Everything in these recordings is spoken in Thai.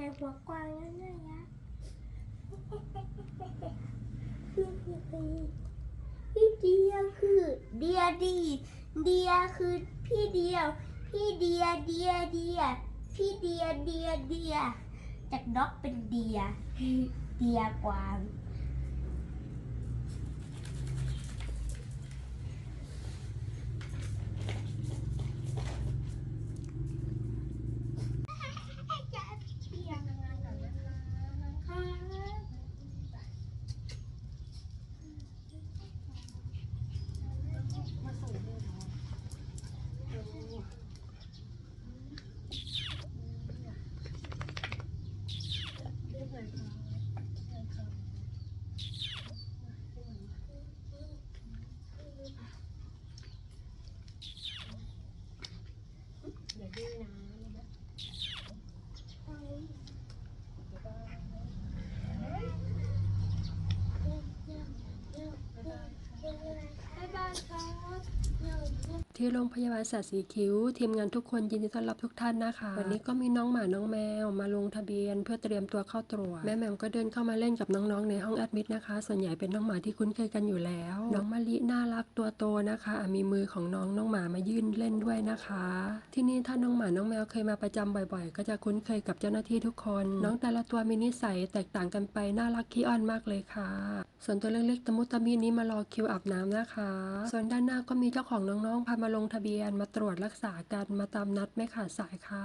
ช้หัวกว้างนั่นนะยะพี่เดียวคือเดียดี เดียคือพี่เดียว พี่เดียเดียเดียพี่เดียเดียเดียจากน็อกเป็นเดีย เดียกวาง ที่โรงพยาบาลสัตว์สีคิ้ว ทีมงานทุกคนยินดีต้อนรับทุกท่านนะคะ วันนี้ก็มีน้องหมาน้องแมว มาลงทะเบียน เพื่อเตรียมตัวเข้าตรวจแม่แมวก็เดินเข้ามาเล่นกับน้องๆในห้องแอดมิดนะคะ ส่วนใหญ่เป็นน้องหมาที่คุ้นเคยกันอยู่แล้ว น้องมาลิน่ารักตัวโตนะคะมีมือของน้องน้องหมามายื่นเล่นด้วยนะคะ ที่นี่ถ้าน้องหมาน้องแมวเคยมาประจำบ่อยๆ ก็จะคุ้นเคยกับเจ้าหน้าที่ทุกคน น้องแต่ละตัวมีนิสัยแตกต่างกันไปน่ารักขี้อ้อนมากเลยค่ะ ส่วนตัวเล็กๆตะมุตะมีนี้มารอคิวอาบน้ำนะคะ ส่วนด้านหน้าก็มีเจ้าของน้องๆพามาลงทะเบียนมาตรวจรักษากันมาตามนัดไม่ขาดสายค่ะ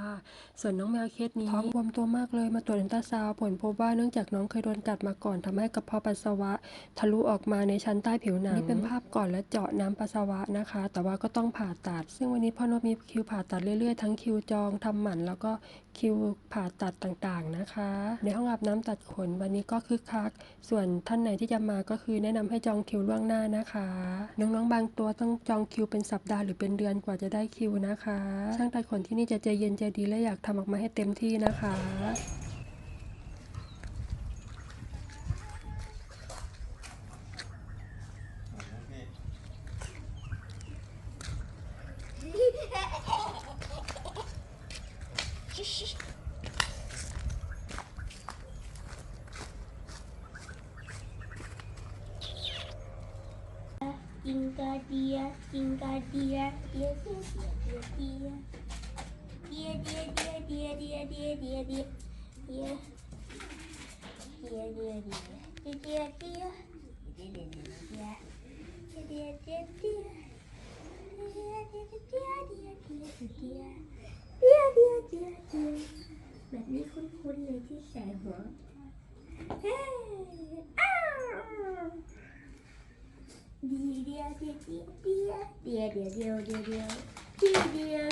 ส่วนน้องแมวเคสนี้ท้องบวมตัวมากเลยมาตรวจอันตราซาวผลพบว่าเนื่องจากน้องเคยโดนกัดมาก่อนทำให้กระเพาะปัสสาวะ ทะลุออกมาในชั้นใต้ผิวหนังนี่เป็นภาพก่อนและเจาะน้ำปัสสาวะนะคะ แต่ว่าก็ต้องผ่าตัด ซึ่งวันนี้พ่อนมีคิวผ่าตัดเรื่อยๆ ทั้งคิวจองทำหมันแล้วก็คิวผ่าตัดต่างๆนะคะ ในห้องอาบน้ำตัดขนวันนี้ก็คึกคัก ส่วนท่านไหนที่จะมาก็คือแนะนำให้จองคิวล่วงหน้านะคะ น้องๆบางตัวต้องจองคิวเป็นสัปดาห์หรือือเป็นเดือนกว่าจะได้คิวนะคะ ช่างตัดขนที่นี่จะใจเย็นใจดีและอยากทำออกมาให้เต็มที่นะคะ Tinker dear, tinker dear, dear dear dear dear dear dear dear dear dear dear dear dear dear dear dear dear dear dear แบบนี้คุ้นๆเลยที่ใส่หัว ดีเดียวเดีย